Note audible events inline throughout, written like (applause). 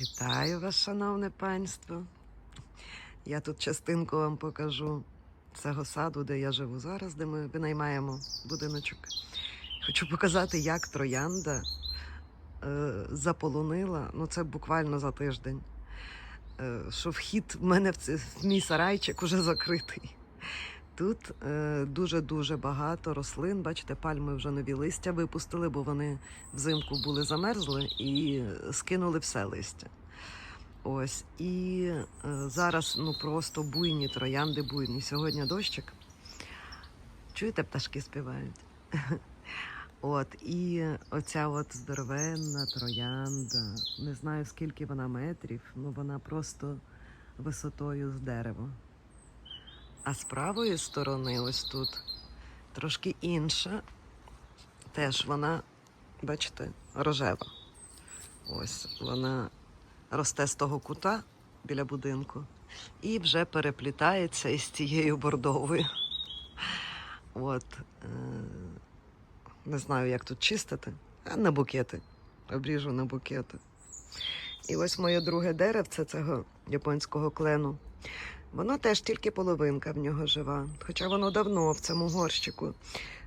Вітаю вас, шановне панство. Я тут частинку вам покажу цього саду, де я живу зараз, де ми винаймаємо будиночок. Хочу показати, як троянда е, заполонила, ну це буквально за тиждень. Е, що вхід в мене в, це, в мій сарайчик уже закритий. Тут е, дуже-дуже багато рослин. Бачите, пальми вже нові листя випустили, бо вони взимку були замерзли і скинули все листя. Ось. І е, зараз ну просто буйні троянди буйні. Сьогодні дощик. Чуєте, пташки співають? (laughs) От, і оця от здоровенна троянда. Не знаю, скільки вона метрів, ну вона просто висотою з дерева. А з правої сторони, ось тут, трошки інша. Теж вона, бачите, рожева. Ось вона росте з того кута біля будинку і вже переплітається із цією бордовою. От, е, не знаю, як тут чистити, а на букети. Обріжу на букети. І ось моє друге деревце цього японського клену. Воно теж тільки половинка в нього жива. Хоча воно давно в цьому горщику.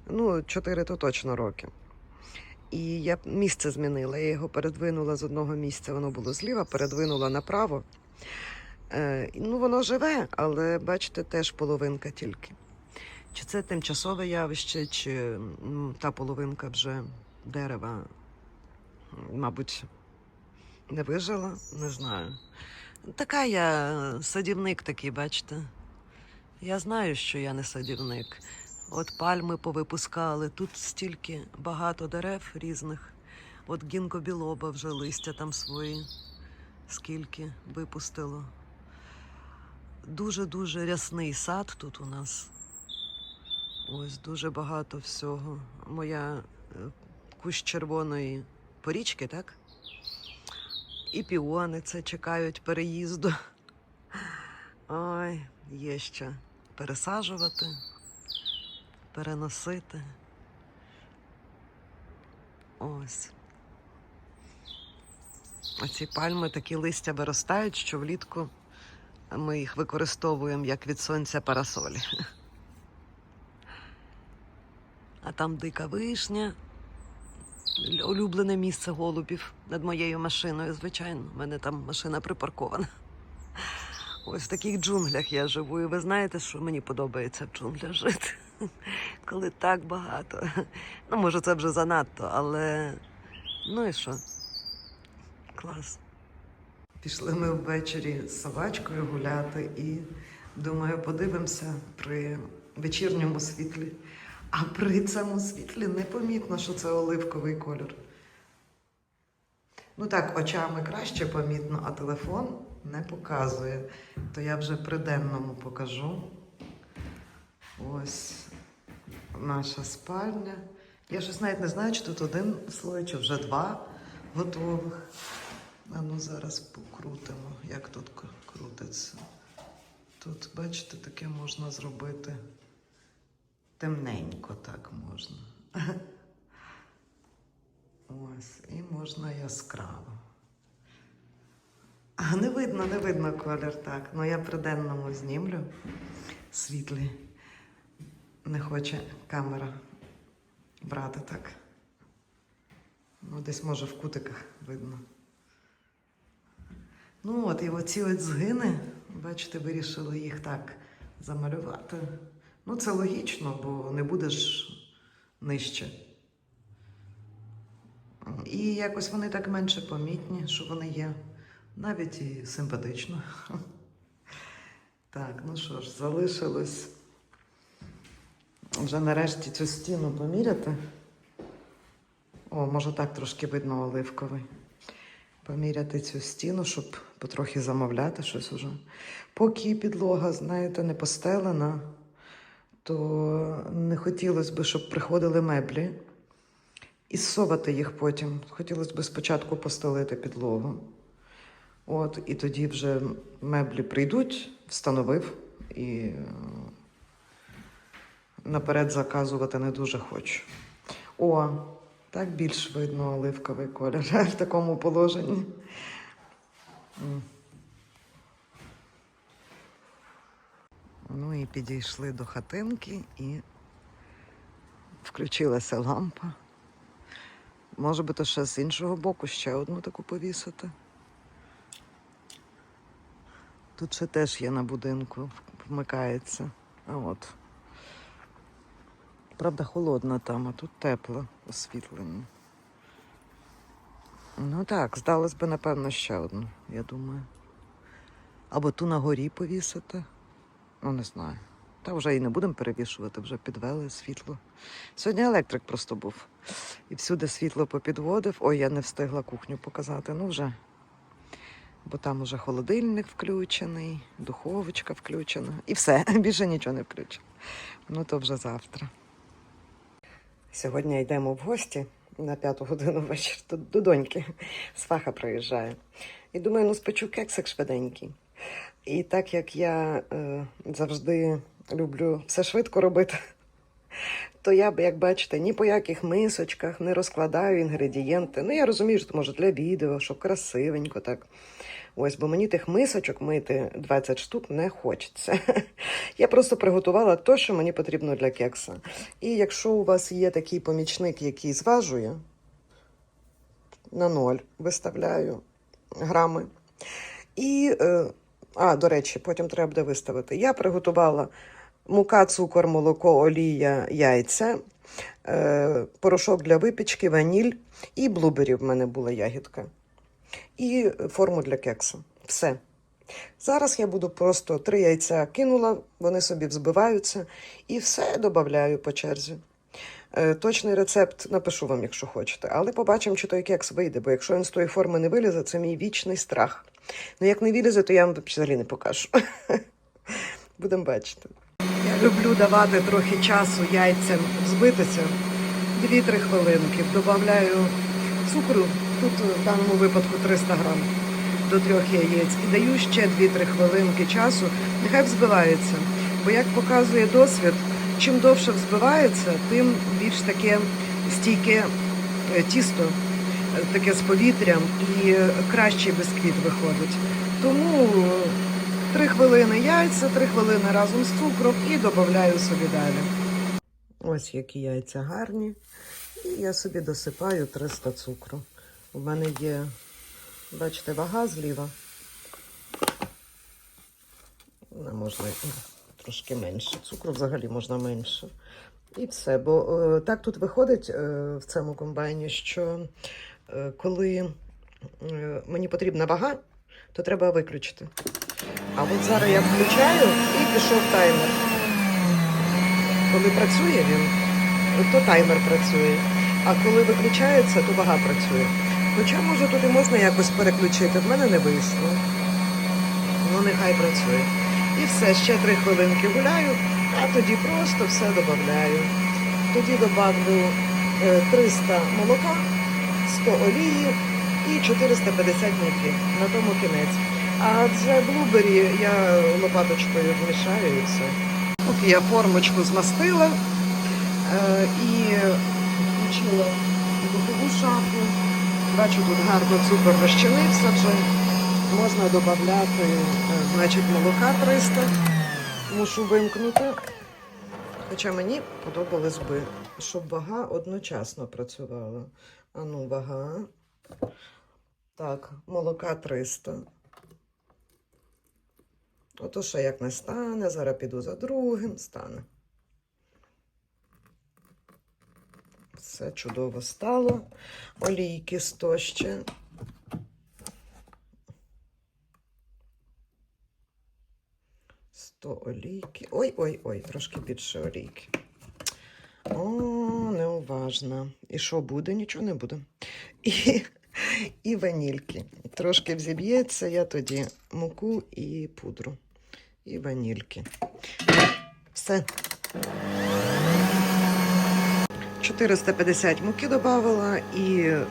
Ну, чотири то точно роки. І я місце змінила. Я його передвинула з одного місця, воно було зліва, передвинула направо. Е, ну, воно живе, але бачите, теж половинка тільки. Чи це тимчасове явище, чи м, та половинка вже дерева, мабуть, не вижила, не знаю. Така я садівник такий, бачите. Я знаю, що я не садівник. От пальми повипускали, тут стільки багато дерев різних. От гінко білоба вже листя там свої, скільки випустило. Дуже-дуже рясний сад тут у нас. Ось дуже багато всього. Моя е, кущ червоної порічки, так? І піони це чекають переїзду. Ой, є ще пересаджувати, переносити. Ось. Оці пальми такі листя виростають, що влітку ми їх використовуємо як від сонця парасолі. А там дика вишня, улюблене місце голубів над моєю машиною, звичайно. У мене там машина припаркована. Ось в таких джунглях я живу. І ви знаєте, що мені подобається в джунглях жити. (laughs) Коли так багато. Ну, може, це вже занадто, але ну і що? Клас. Пішли ми ввечері з собачкою гуляти і думаю, подивимося при вечірньому світлі. А при цьому світлі непомітно, що це оливковий кольор. Ну так, очами краще помітно, а телефон не показує. То я вже при денному покажу. Ось наша спальня. Я щось навіть не знаю, чи тут один слой, чи вже два готових. А ну зараз покрутимо, як тут крутиться. Тут, бачите, таке можна зробити. Темненько так можна. Ось, і можна яскраво. А не видно, не видно колір так. Ну я при денному знімлю світлі. Не хоче камера брати так. Ну, десь може в кутиках видно. Ну от, і оці от згини, бачите, вирішили їх так замалювати. Ну, це логічно, бо не будеш нижче. І якось вони так менше помітні, що вони є. Навіть і симпатично. Так, ну що ж, залишилось вже нарешті цю стіну поміряти. О, може так трошки видно оливковий. Поміряти цю стіну, щоб потрохи замовляти щось уже. Поки підлога, знаєте, не постелена, то не хотілося б, щоб приходили меблі і зсовати їх потім. Хотілося б спочатку постелити підлогу. От, і тоді вже меблі прийдуть, встановив і е, наперед заказувати не дуже хочу. О, так більш видно оливковий колір (laughs) в такому положенні. Ну і підійшли до хатинки і включилася лампа. Може би, то ще з іншого боку ще одну таку повісити. Тут ще теж є на будинку, вмикається. А от. Правда, холодна там, а тут тепло освітлення. Ну так, здалось би, напевно, ще одну, я думаю. Або ту на горі повісити. Ну, не знаю. Та вже і не будемо перевішувати, вже підвели світло. Сьогодні електрик просто був. І всюди світло попідводив. Ой, я не встигла кухню показати. Ну вже. Бо там уже холодильник включений, духовочка включена. І все, (laughs) більше нічого не включено. Ну то вже завтра. Сьогодні йдемо в гості на п'яту годину вечір до, до доньки. Сваха приїжджає. І думаю, ну спечу кексик швиденький. І так як я е, завжди люблю все швидко робити, то я б, як бачите, ні по яких мисочках не розкладаю інгредієнти. Ну, я розумію, що це може для відео, щоб красивенько так. Ось, бо мені тих мисочок мити 20 штук не хочеться. (laughs) Я просто приготувала те, що мені потрібно для кекса. І якщо у вас є такий помічник, який зважує, на ноль виставляю грами. І, е, а, до речі, потім треба буде виставити. Я приготувала мука, цукор, молоко, олія, яйця, е, порошок для випічки, ваніль і блубері в мене була ягідка. І форму для кексу. Все. Зараз я буду просто три яйця кинула, вони собі взбиваються, і все додаю по черзі. Е, Точний рецепт напишу вам, якщо хочете, але побачимо, чи той кекс вийде, бо якщо він з тої форми не вилізе, це мій вічний страх. Ну, як не вилізе, то я вам взагалі не покажу. (laughs) Будемо бачити. Я люблю давати трохи часу яйцям взбитися. 2-3 хвилинки. Добавляю цукру, тут в даному випадку 300 грам до трьох яєць. І даю ще 2-3 хвилинки часу, нехай взбивається. Бо як показує досвід, чим довше взбивається, тим більш таке стійке е, тісто, е, таке з повітрям, і кращий бісквіт виходить. Тому е, три хвилини яйця, три хвилини разом з цукром і додаю собі далі. Ось які яйця гарні. І я собі досипаю 300 цукру. У мене є, бачите, вага зліва. Ну, Можна трошки менше. Цукру взагалі можна менше. І все. Бо е, так тут виходить е, в цьому комбайні, що коли е, мені потрібна вага, то треба виключити. А от зараз я включаю і пішов таймер. Коли працює він, то таймер працює. А коли виключається, то вага працює. Хоча, може, тут і можна якось переключити. В мене не вийшло. Ну, нехай працює. І все, ще три хвилинки гуляю, а тоді просто все додаю. Тоді добавлю е, 300 молока, 100 олії і 450 муки. На тому кінець. А вже блубері я лопаточкою вмішаю і все. Поки я формочку змастила е, і включила духову шафу. Бачу, тут гарно цукор розчинився вже. Можна додати, е, значить, молока 300. Мушу вимкнути. Хоча мені подобалось би, щоб вага одночасно працювала. А ну, вага. Так, молока 300. Ото ще як не стане, зараз піду за другим, стане. Все чудово стало. Олійки 100 ще. Сто олійки. Ой-ой-ой, трошки більше олійки. О. І що буде? Нічого не буде. І, і ванільки. Трошки взіб'ється, я тоді муку і пудру. І ванільки. Все. 450 муки додавала і е,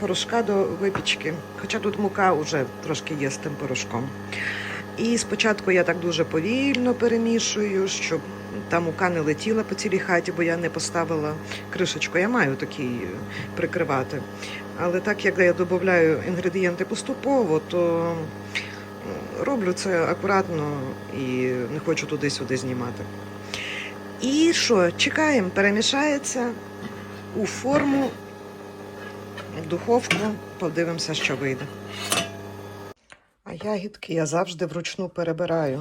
порошка до випічки. Хоча тут мука вже трошки є з тим порошком. І спочатку я так дуже повільно перемішую, щоб та мука не летіла по цілій хаті, бо я не поставила кришечку. Я маю такий е, прикривати. Але так як я додаю інгредієнти поступово, то роблю це акуратно і не хочу туди-сюди знімати. І що, чекаємо, перемішається у форму, в духовку, подивимося, що вийде. А ягідки я завжди вручну перебираю,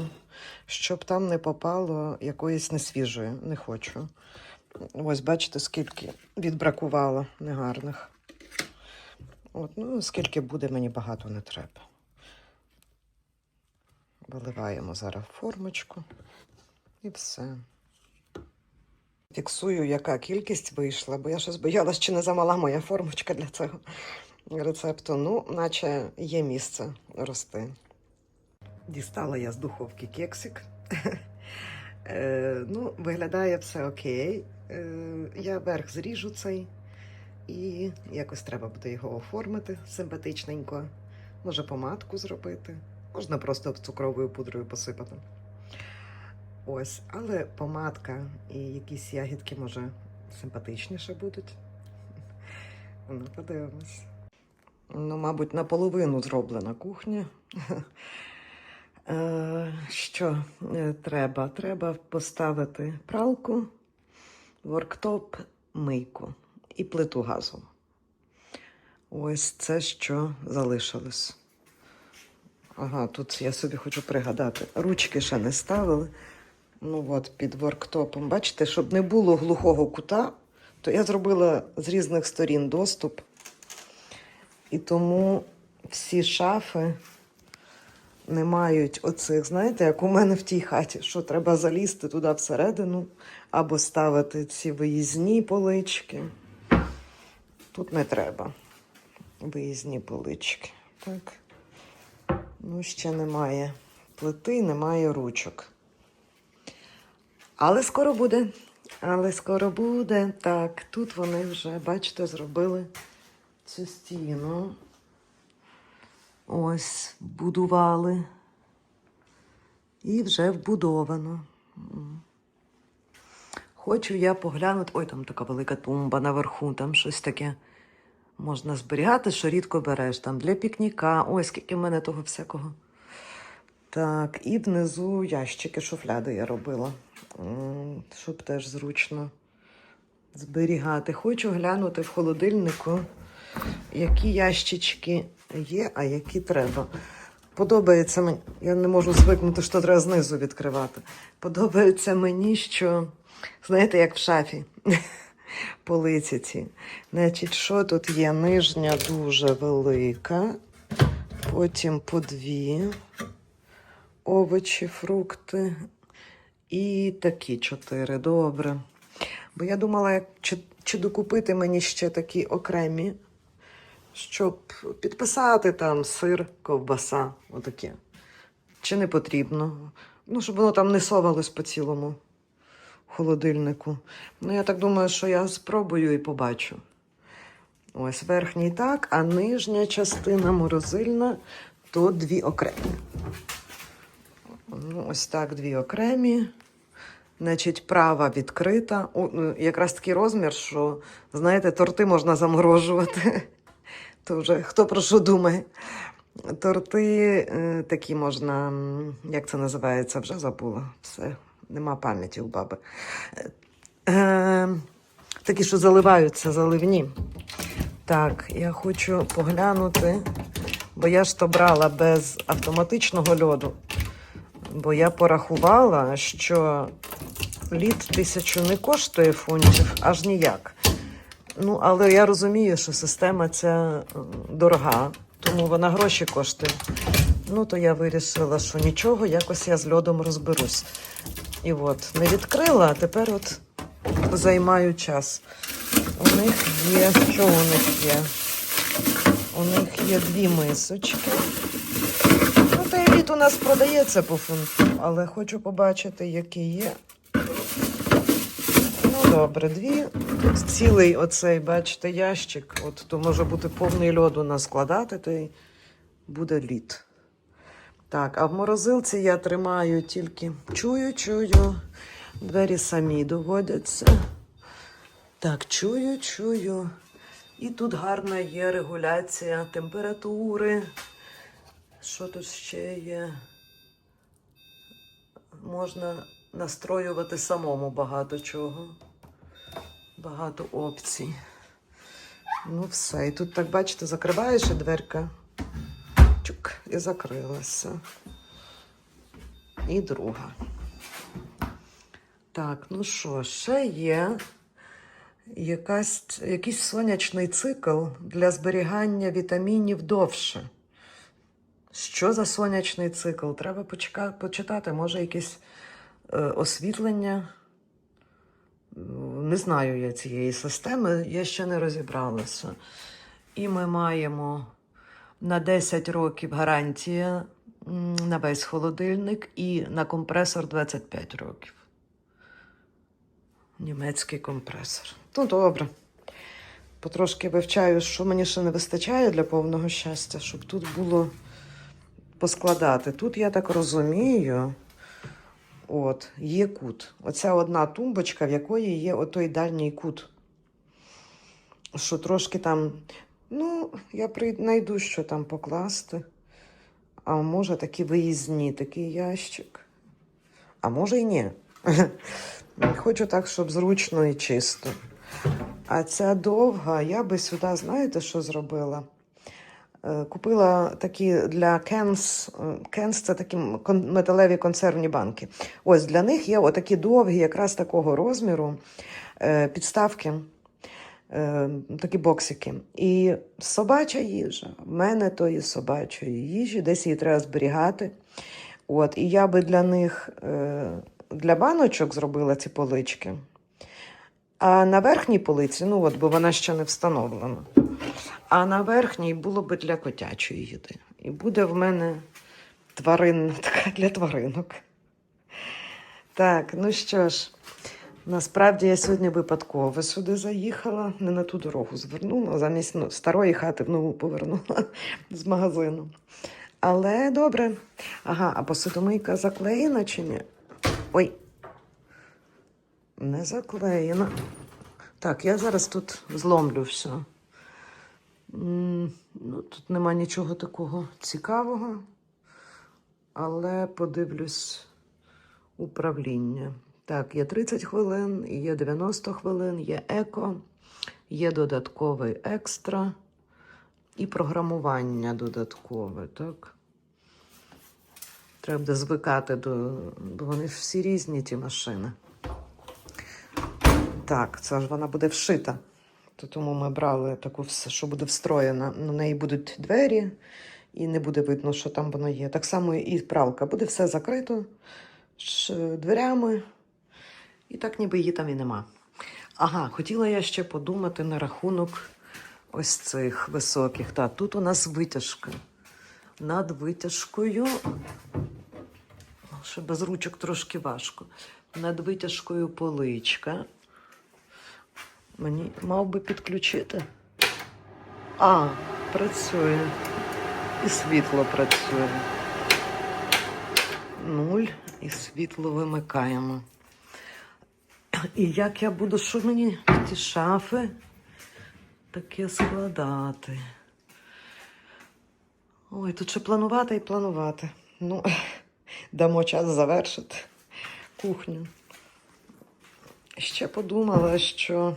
щоб там не попало якоїсь несвіжої. Не хочу. Ось бачите, скільки відбракувало негарних. От, ну, скільки буде, мені багато не треба. Виливаємо зараз формочку і все. Фіксую, яка кількість вийшла, бо я щось боялась, чи не замала моя формочка для цього рецепту. Ну, наче є місце рости. Дістала я з духовки кексик. (laughs) Е, ну, виглядає все окей. Е, я верх зріжу цей і якось треба буде його оформити симпатичненько. Може, помадку зробити. Можна просто цукровою пудрою посипати. Ось, але помадка і якісь ягідки, може, симпатичніше будуть. (laughs) Ну, подивимось. Ну, мабуть, наполовину зроблена кухня. (laughs) Е, Що е, треба? Треба поставити пралку, ворктоп, мийку і плиту газу. Ось це, що залишилось. Ага, тут я собі хочу пригадати. Ручки ще не ставили. Ну от під ворктопом. Бачите, щоб не було глухого кута, то я зробила з різних сторін доступ. І тому всі шафи не мають оцих, знаєте, як у мене в тій хаті, що треба залізти туди всередину або ставити ці виїзні полички. Тут не треба. Виїзні полички. Так. Ну, ще немає плити, немає ручок. Але скоро буде. Але скоро буде. Так, тут вони вже, бачите, зробили цю стіну. Ось, будували. І вже вбудовано. Хочу я поглянути. Ой, там така велика тумба наверху, там щось таке можна зберігати, що рідко береш. Там для пікніка. Ой, скільки в мене того всякого. Так, і внизу ящики, шуфляди я робила, щоб теж зручно зберігати. Хочу глянути в холодильнику, які ящички є, а які треба. Подобається мені, я не можу звикнути, що треба знизу відкривати. Подобається мені, що, знаєте, як в шафі (laughs) полиці ці. Значить, що тут є? Нижня дуже велика, потім по дві овочі, фрукти і такі чотири. Добре. Бо я думала, як, чи, чи докупити мені ще такі окремі, щоб підписати там сир, ковбаса, отаке. Чи не потрібно? Ну, щоб воно там не совалось по цілому холодильнику. Ну, я так думаю, що я спробую і побачу. Ось верхній так, а нижня частина морозильна то дві окремі. Ну, ось так, дві окремі. Значить, права відкрита. О, ну, якраз такий розмір, що, знаєте, торти можна заморожувати. То вже хто про що думає. Торти е, такі можна, як це називається, вже забула. Все, нема пам'яті у баби. Е, такі, що заливаються, заливні. Так, я хочу поглянути, бо я ж то брала без автоматичного льоду. Бо я порахувала, що лід тисячу не коштує фунтів аж ніяк. Ну, але я розумію, що система ця дорога, тому вона гроші коштує. Ну, то я вирішила, що нічого, якось я з льодом розберусь. І от, не відкрила, а тепер от займаю час. У них є, що у них є? У них є дві мисочки. Ну, й лід у нас продається по фунту, але хочу побачити, які є. Добре, дві. Цілий оцей, бачите, ящик. От то може бути повний льоду наскладати, то й буде лід. Так, а в морозилці я тримаю тільки чую, чую. Двері самі доводяться. Так, чую, чую. І тут гарна є регуляція температури. Що тут ще є? Можна настроювати самому багато чого. Багато опцій. Ну, все. І тут, так бачите, закриваєш і дверка. Чук, і закрилася. І друга. Так, ну що, ще є якась, якийсь сонячний цикл для зберігання вітамінів довше. Що за сонячний цикл? Треба почека... почитати, може, якесь е, освітлення. Не знаю я цієї системи, я ще не розібралася. І ми маємо на 10 років гарантія на весь холодильник і на компресор 25 років. Німецький компресор. Ну, добре. Потрошки вивчаю, що мені ще не вистачає для повного щастя, щоб тут було поскладати. Тут, я так розумію, от, є кут. Оця одна тумбочка, в якої є отой дальній кут. Що трошки там, ну, я знайду, що там покласти. А може такі виїзні, такий ящик. А може і ні. (laughs) Хочу так, щоб зручно і чисто. А ця довга, я би сюди, знаєте, що зробила? Е, Купила такі для Кенс. Кенс це такі металеві консервні банки. Ось для них є отакі довгі, якраз такого розміру е, підставки, е, такі боксики. І собача їжа. В мене тої собачої їжі, десь її треба зберігати. От, і я би для них для баночок зробила ці полички. А на верхній полиці, ну от, бо вона ще не встановлена. А на верхній було би для котячої їди. І буде в мене тваринна (laughs) така для тваринок. Так, ну що ж, насправді я сьогодні випадково сюди заїхала, не на ту дорогу звернула, замість ну, старої хати в нову повернула (laughs) з магазину. Але добре. Ага, а посудомийка заклеєна чи ні? Ой. Не заклеєна. Так, я зараз тут зломлю все. Ну, тут нема нічого такого цікавого, але подивлюсь управління. Так, є 30 хвилин, є 90 хвилин, є еко, є додатковий екстра і програмування додаткове, так? Треба буде звикати до. Бо вони ж всі різні, ті машини. Так, це ж вона буде вшита. То тому ми брали таку, що буде встроєна. На неї будуть двері, і не буде видно, що там воно є. Так само і пралка. Буде все закрито дверями, і так ніби її там і нема. Ага, хотіла я ще подумати на рахунок ось цих високих. Так, тут у нас витяжка. Над витяжкою. Ще без ручок трошки важко. Над витяжкою поличка. Мені мав би підключити. А, працює. І світло працює. Нуль і світло вимикаємо. І як я буду, що мені ті шафи таке складати? Ой, тут ще планувати і планувати. Ну, (laughs) дамо час завершити кухню. Ще подумала, що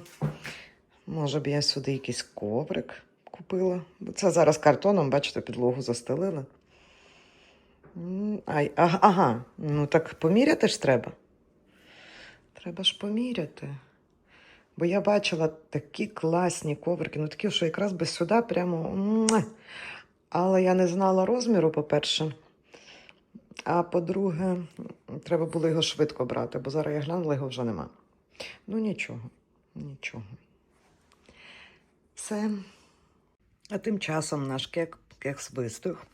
може б я сюди якийсь коврик купила. Бо це зараз картоном, бачите, підлогу застелила. Ай, ага, ага, ну так поміряти ж треба. Треба ж поміряти. Бо я бачила такі класні коврики, ну такі, що якраз би сюди прямо. Але я не знала розміру, по-перше. А по-друге, треба було його швидко брати, бо зараз я глянула, його вже нема. Ну нічого, нічого. Все. А тим часом наш кек, кекс вистиг.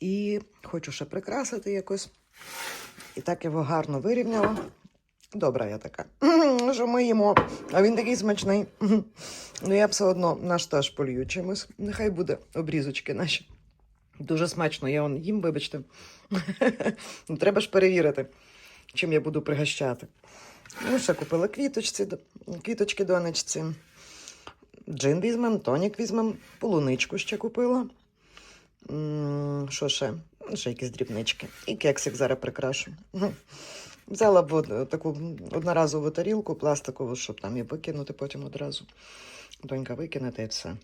І хочу ще прикрасити якось. І так його гарно вирівняла. Добра я така. (clears throat) Що ми їмо, а він такий смачний. (clears throat) Ну я все одно наш теж полью чимось. Нехай буде обрізочки наші. Дуже смачно, я он їм, вибачте. (laughs) Ну, Треба ж перевірити. чим я буду пригощати. Ну, ще купила квіточці, квіточки донечці. Джин візьмем, тонік візьмем, полуничку ще купила. Що ще? Ще якісь дрібнички. І кексик зараз прикрашу. (laughs) Взяла б таку одноразову тарілку пластикову, щоб там її викинути потім одразу. Донька викине й все.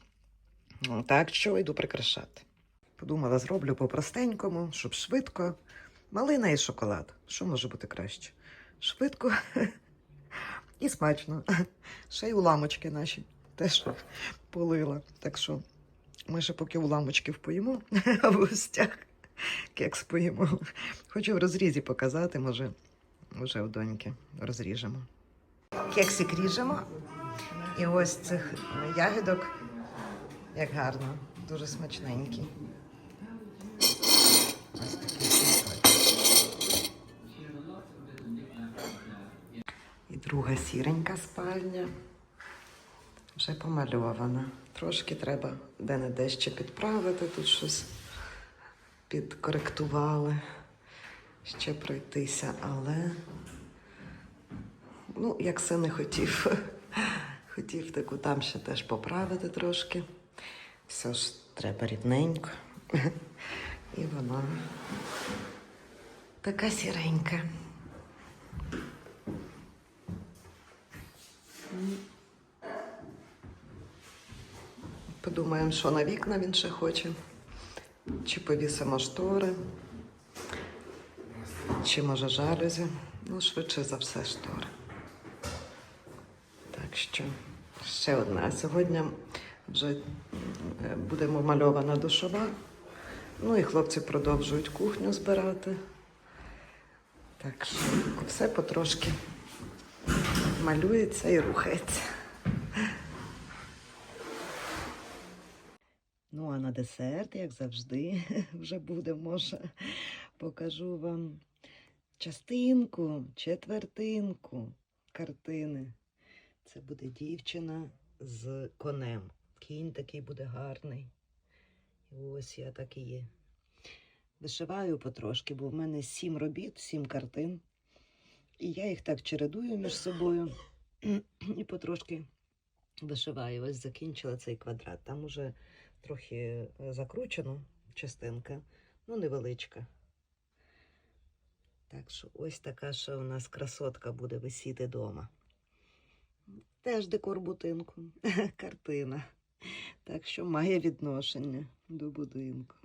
Так що йду прикрашати. Подумала, зроблю по-простенькому, щоб швидко. Малина і шоколад. Що може бути краще? Швидко (laughs) і смачно. Ще й уламочки наші теж полила. Так що ми ще поки уламочків поїмо, а (laughs) в гостях кекс поїмо. Хочу в розрізі показати, може, вже у доньки розріжемо. Кексик ріжемо. І ось цих ягідок, як гарно, дуже смачненькі. Ось такі друга сіренька спальня. Вже помальована. Трошки треба де-не-де ще підправити, тут щось підкоректували, ще пройтися, але ну, як все не хотів. (laughs) Хотів таку там ще теж поправити трошки. Все ж треба рівненько. (laughs) І вона така сіренька. Подумаємо, що на вікна він ще хоче. Чи повісимо штори, чи може жалюзі. Ну, швидше за все штори. Так що ще одна. Сьогодні вже е, буде мальована душова. Ну і хлопці продовжують кухню збирати. Так що все потрошки малюється і рухається. Ну, а на десерт, як завжди, (laughs) вже буде, може, покажу вам частинку, четвертинку картини. Це буде дівчина з конем. Кінь такий буде гарний. І ось я так і є. Вишиваю потрошки, бо в мене сім робіт, сім картин. І я їх так чередую між собою і потрошки вишиваю. Ось закінчила цей квадрат. Там уже трохи е, закручено частинка, ну невеличка. Так що ось така ще у нас красотка буде висіти вдома. Теж декор будинку, (laughs) картина. Так що має відношення до будинку.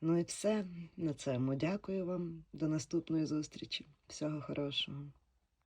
Ну і все на цьому. Дякую вам. До наступної зустрічі. Всього хорошого.